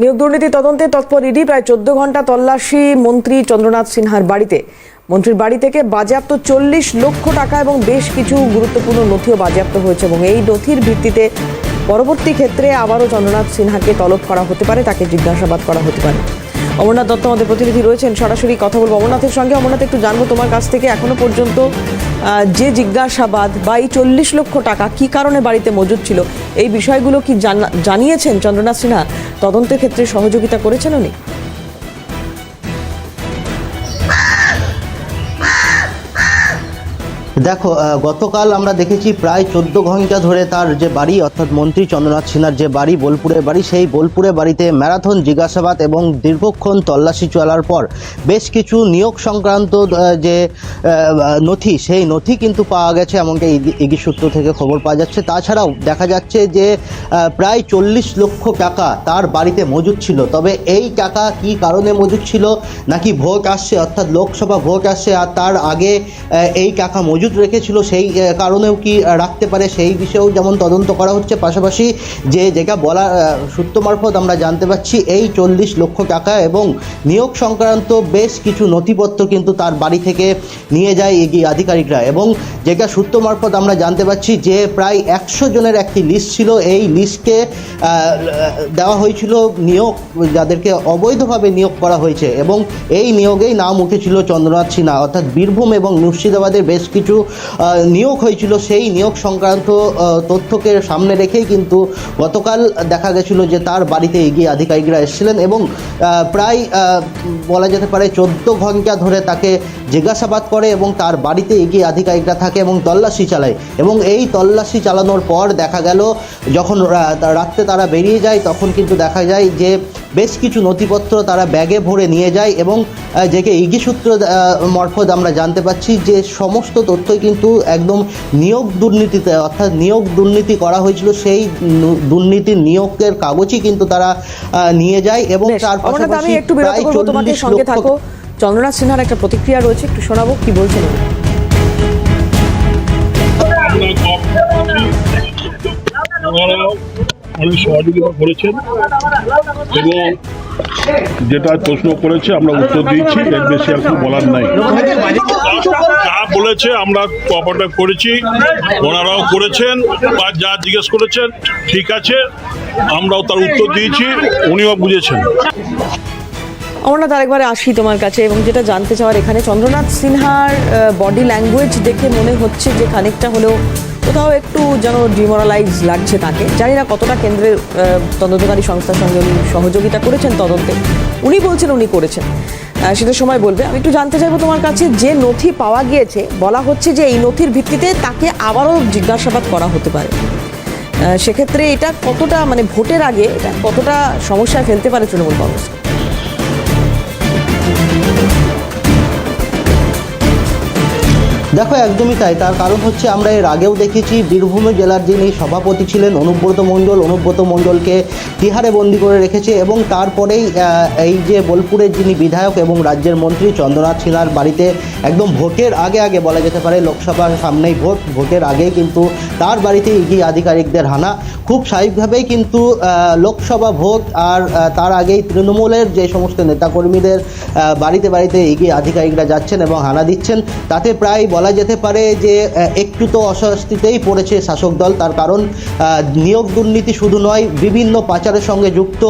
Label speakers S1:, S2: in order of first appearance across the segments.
S1: নিয়োগ দুর্নীতি তদন্তে তৎপর ইডি প্রায় চোদ্দ ঘণ্টা তল্লাশি মন্ত্রী চন্দ্রনাথ সিনহার বাড়িতে। মন্ত্রীর বাড়ি থেকে বাজেয়াপ্ত চল্লিশ লক্ষ টাকা এবং বেশ কিছু গুরুত্বপূর্ণ নথিও বাজেয়াপ্ত হয়েছে এবং এই নথির ভিত্তিতে পরবর্তী ক্ষেত্রে আবারও চন্দ্রনাথ সিনহাকে তলব করা হতে পারে, তাকে জিজ্ঞাসাবাদ করা হতে পারে। অমরনাথ দত্ত আমাদের প্রতিনিধি রয়েছেন। সরাসরি কথা বলব অমরনাথের সঙ্গে। অমরনাথ, একটু জানব তোমার কাছ থেকে এখনও পর্যন্ত যে জিজ্ঞাসাবাদ বা এই চল্লিশ লক্ষ টাকা কি কারণে বাড়িতে মজুদ ছিল, এই বিষয়গুলো কি জানা- জানিয়েছেন চন্দ্রনাথ সিনহা? তদন্তের ক্ষেত্রে সহযোগিতা করেছেন উনি?
S2: দেখো গতকাল আমরা দেখেছি প্রায় চোদ্দ ঘণ্টা ধরে তার যে বাড়ি, অর্থাৎ মন্ত্রী চন্দ্রনাথ সিনহার যে বাড়ি, বোলপুরের বাড়ি, সেই বোলপুরের বাড়িতে ম্যারাথন, জিজ্ঞাসাবাদ এবং দীর্ঘক্ষণ তল্লাশি চলার পর বেশ কিছু নিয়োগ সংক্রান্ত যে নথি, সেই নথি কিন্তু পাওয়া গেছে, এমনকি ইগি সূত্র থেকে খবর পাওয়া যাচ্ছে। তাছাড়াও দেখা যাচ্ছে যে প্রায় চল্লিশ লক্ষ টাকা তার বাড়িতে মজুদ ছিল। তবে এই টাকা কি কারণে মজুদ ছিল? নাকি ভোট আসছে? অর্থাৎ লোকসভা ভোট আসছে, আর তার আগে এই টাকা মজুদ রেখেছিল সেই কারণেও কি রাখতে পারে সেই বিষয়েও যেমন তদন্ত করা হচ্ছে। পাশাপাশি যে যেটা বলা সূত্র মারফত আমরা জানতে পারছি এই চল্লিশ লক্ষ টাকা এবং নিয়োগ সংক্রান্ত বেশ কিছু নথিপত্র কিন্তু তার বাড়ি থেকে নিয়ে যায় এগিয়ে আধিকারিকরা। এবং যেটা সূত্র মারফত আমরা জানতে পারছি যে প্রায় একশো জনের একটি লিস্ট ছিল। এই লিস্টকে দেওয়া হয়েছিল নিয়োগ, যাদেরকে অবৈধভাবে নিয়োগ করা হয়েছে। এবং এই নিয়োগেই নাম উঠেছিল চন্দ্রনাথ সিনহা। অর্থাৎ বীরভূম এবং মুর্শিদাবাদের বেশ কিছু নিয়োগ হয়েছিল। সেই নিয়োগ সংক্রান্ত তথ্যকে সামনে রেখেই কিন্তু গতকাল দেখা গেছিল যে তার বাড়িতে এগিয়ে আধিকারিকরা এসেছিলেন। এবং প্রায় বলা যেতে পারে চোদ্দ ঘণ্টা তাকে জিজ্ঞাসাবাদ করে এবং তার বাড়িতে এগিয়ে আধিকারিকরা থাকে এবং তল্লাশি চালায়। এবং এই তল্লাশি চালানোর পর দেখা গেল যখন রাত্রে তারা বেরিয়ে যায় তখন কিন্তু দেখা যায় যে বেশ কিছু নথিপত্র তারা ব্যাগে ভরে নিয়ে যায় এবং যেকে ইগি সূত্র মারফত আমরা জানতে পাচ্ছি যে সমস্ত তথ্যই কিন্তু একদম নিয়োগ দুর্নীতিতে অর্থাৎ নিয়োগ দুর্নীতি করা হয়েছিল সেই দুর্নীতির নিয়োগের কাগজই কিন্তু তারা নিয়ে যায় এবং
S1: বেশ,
S2: তার
S1: আমি
S2: পাশাপাশি
S1: একটু বিরত
S2: প্রায়
S1: করব
S2: চল্লিশ
S1: সঙ্গে
S2: লক্ষ
S1: থাকো। চন্দ্রনাথ সিনহার একটা প্রতিক্রিয়া রয়েছে, একটু শোনাবো, কি বলছেন
S3: সহযোগিতা করেছেন এবং যেটা প্রশ্ন করেছে, আমরা উত্তর দিয়েছি, এর বেশি আর কিছু বলার নাই। যা বলেছে, আমরা কপারটা করেছি, ওনারাও করেছেন, বা যা জিজ্ঞেস করেছেন, ঠিক আছে, আমরাও তার উত্তর দিয়েছি, উনিও বুঝেছেন।
S1: অমরনাথ, আরেকবার আসি তোমার কাছে এবং যেটা জানতে চাওয়ার এখানে। চন্দ্রনাথ সিনহার বডি ল্যাঙ্গুয়েজ দেখে মনে হচ্ছে যে খানিকটা হলেও কোথাও একটু যেন ডিমোরালাইজ লাগছে তাকে। জানি না কতটা কেন্দ্রের তদন্তকারী সংস্থার সঙ্গে উনি সহযোগিতা করেছেন তদন্তে। উনি বলছেন, উনি করেছেন। সেটা সময় বলবে। আমি একটু জানতে চাইব তোমার কাছে, যে নথি পাওয়া গিয়েছে, বলা হচ্ছে যে এই নথির ভিত্তিতে তাকে আবারও জিজ্ঞাসাবাদ করা হতে পারে। সেক্ষেত্রে এটা কতটা মানে ভোটের আগে এটা কতটা সমস্যায় ফেলতে পারে তৃণমূল কংগ্রেস?
S2: Müzik দেখো, একদমই তাই। তার কারণ হচ্ছে আমরা এর আগেও দেখেছি, বীরভূম জেলার যিনি সভাপতি ছিলেন অনুব্রত মণ্ডল, অনুব্রত মণ্ডলকে তিহারে বন্দি করে রেখেছে এবং তারপরেই এই যে বোলপুরের যিনি বিধায়ক এবং রাজ্যের মন্ত্রী চন্দ্রনাথ সিনহার বাড়িতে একদম ভোটের আগে আগে বলা যেতে পারে, লোকসভার সামনেই ভোট, ভোটের আগেই কিন্তু তার বাড়িতে ইগি আধিকারিকদের হানা। খুব স্বাভাবিকভাবেই কিন্তু লোকসভা ভোট আর তার আগেই তৃণমূলের যে সমস্ত নেতাকর্মীদের বাড়িতে বাড়িতে এগিয়ে আধিকারিকরা যাচ্ছেন এবং হানা দিচ্ছেন, তাতে প্রায় বলা যেতে পারে যে একটু তো অস্বস্তিতেই পড়েছে শাসক দল। তার কারণ নিয়োগ দুর্নীতি শুধু নয় বিভিন্ন পাচারের সঙ্গে যুক্ত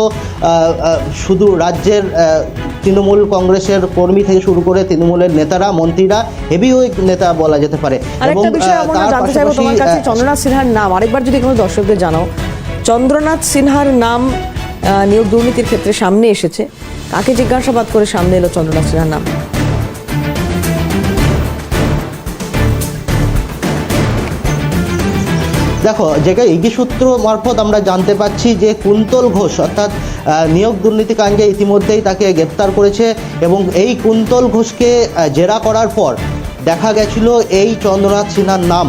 S2: শুধু রাজ্যের তৃণমূল কংগ্রেসের কর্মী থেকে শুরু করে তৃণমূলের নেতারা মন্ত্রীরা হেভি নেতা বলা যেতে পারে। তার পাশাপাশি,
S1: চন্দ্রনাথ সিনহার নাম। আরেকবার যদি কোনো দর্শকদের জানাও। চন্দ্রনাথ সিনহার নাম আহ, নিয়োগ দুর্নীতির ক্ষেত্রে সামনে এসেছে। কাকে জিজ্ঞাসাবাদ করে সামনে এলো চন্দ্রনাথ সিনহার নাম?
S2: দেখো যেটা সূত্র মারফত আমরা জানতে পাচ্ছি যে কুন্তল ঘোষ, অর্থাৎ নিয়োগ দুর্নীতিকাণ্ডে ইতিমধ্যেই তাকে গ্রেপ্তার করেছে এবং এই কুন্তল ঘোষকে জেরা করার পর দেখা গেছিল এই চন্দ্রনাথ সিনহার নাম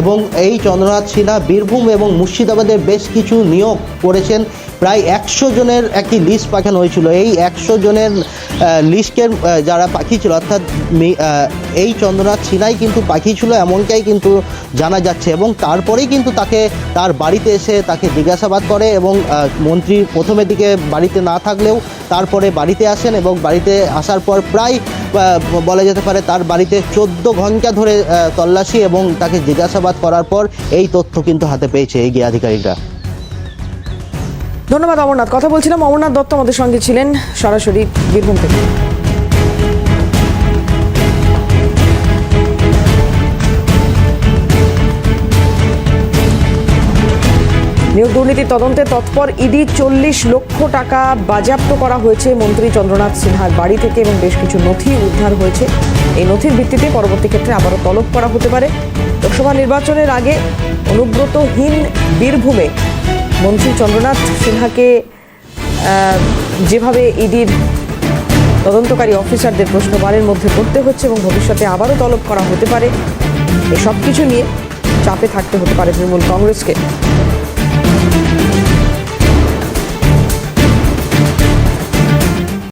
S2: এবং এই চন্দ্রনাথ সিনহা বীরভূম এবং মুর্শিদাবাদে বেশ কিছু নিয়োগ করেছেন। প্রায় একশো জনের একটি লিস্ট পাঠানো হয়েছিল। এই একশো জনের লিস্টের যারা পাঠিয়েছিল অর্থাৎ এই চন্দ্রনাথ সিনহাই কিন্তু পাখি ছিল এমনটাই কিন্তু জানা যাচ্ছে এবং তারপরেই কিন্তু তাকে তার বাড়িতে এসে তাকে জিজ্ঞাসাবাদ করে এবং মন্ত্রী প্রথমের দিকে বাড়িতে না থাকলেও তারপরে বাড়িতে আসেন এবং বাড়িতে আসার পর প্রায় বলা যেতে পারে তার বাড়িতে চোদ্দ ঘণ্টা ধরে তল্লাশি এবং তাকে জিজ্ঞাসাবাদ করার পর এই তথ্য কিন্তু হাতে পেয়েছে এই এগিয়ে আধিকারিকরা।
S1: ধন্যবাদ অমরনাথ। কথা বলছিলাম অমরনাথ দত্ত আমাদের সঙ্গে ছিলেন সরাসরি বীরভূম থেকে। নিয়োগ দুর্নীতি তদন্তে তৎপর ইডি চল্লিশ লক্ষ টাকা বাজেয়াপ্ত করা হয়েছে মন্ত্রী চন্দ্রনাথ সিনহার বাড়ি থেকে এবং বেশ কিছু নথি উদ্ধার হয়েছে। এই নথির ভিত্তিতে পরবর্তী ক্ষেত্রে আবারও তলব করা হতে পারে। লোকসভা নির্বাচনের আগে অনুব্রতহীন বীরভূমে মন্ত্রী চন্দ্রনাথ সিনহাকে যেভাবে ইডির তদন্তকারী অফিসারদের প্রশ্নবারের মধ্যে পড়তে হচ্ছে এবং ভবিষ্যতে আবারও তলব করা হতে পারে, এসব কিছু নিয়ে চাপে থাকতে হতে পারে তৃণমূল কংগ্রেসকে।